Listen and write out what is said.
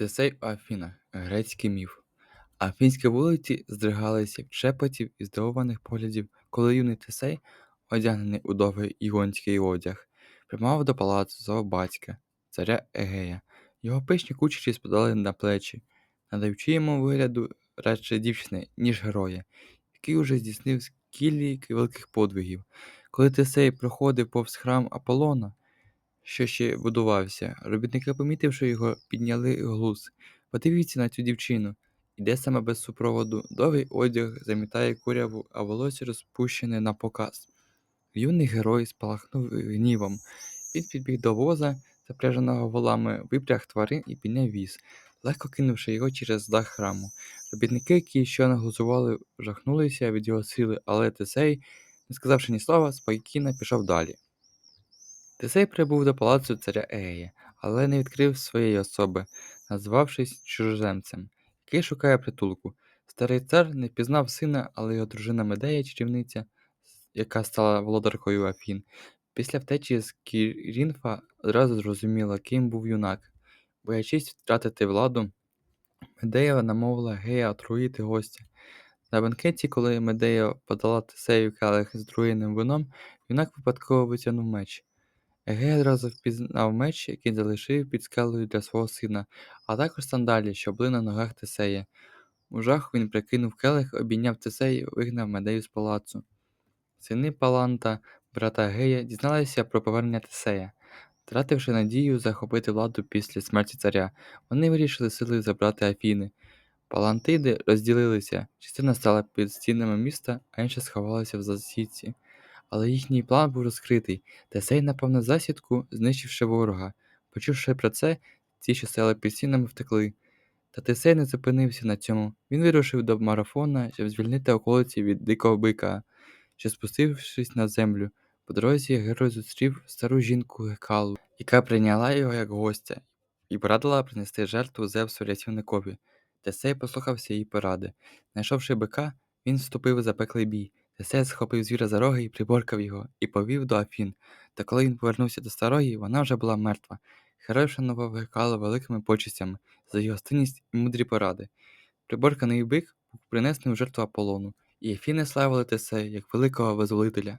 Тесей у Афінах грецький міф. Афінські вулиці здригалися від шепотів і здивованих поглядів, коли юний Тесей, одягнений у довгий іонський одяг, прямував до палацу свого батька, царя Егея. Його пишні кучері спадали на плечі, надаючи йому вигляду радше дівчини, ніж героя, який уже здійснив скільки великих подвигів. Коли Тесей проходив повз храм Аполлона, що ще будувався. Робітники, помітивши його, підняли глус. Подивіться на цю дівчину. Іде саме без супроводу, довгий одяг замітає куряву, а волосся розпущене на показ. Юний герой спалахнув гнівом. Він підбіг до воза, запряженого волами, випряг тварин і підняв віз, легко кинувши його через дах храму. Робітники, які щойно глузували, жахнулися від його сили, але Тесей, не сказавши ні слова, спокійно пішов далі. Тесей прибув до палацу царя Егея, але не відкрив своєї особи, назвавшись чужоземцем, який шукає притулку. Старий цар не впізнав сина, але його дружина Медея, чарівниця, яка стала володаркою Афін, після втечі з Кірінфа одразу зрозуміла, ким був юнак. Боячись втратити владу, Медея намовила Гея отруїти гостя. На банкеті, коли Медея подала Тесею келих з отруєним вином, юнак випадково витягнув меч. Егей одразу впізнав меч, який залишив під скелею для свого сина, а також сандалі, що були на ногах Тесея. У жах він прикинув келих, обійняв Тесея і вигнав Медею з палацу. Сини Паланта, брата Гея, дізналися про повернення Тесея. Втративши надію захопити владу після смерті царя, вони вирішили силою забрати Афіни. Палантиди розділилися, частина стала під стінами міста, а інша сховалася в засідці. Але їхній план був розкритий. Тесей напав на засідку, знищивши ворога. Почувши про це, ті, що стояли під стінами, втекли. Та Тесей не зупинився на цьому. Він вирушив до марафона, щоб звільнити околиці від дикого бика, що, спустившись на землю, по дорозі герой зустрів стару жінку Гекалу, яка прийняла його як гостя і порадила принести жертву Зевсу рятівникові. Тесей послухався її поради. Знайшовши бика, він вступив у запеклий бій. Тесей схопив звіра за роги і приборкав його, і повів до Афін. Та коли він повернувся до старої, вона вже була мертва. Герой вшанував великими почестями за його стинність і мудрі поради. Приборканий бик був принесений у жертву Аполлону, і Афіни славили тесе як великого визволителя.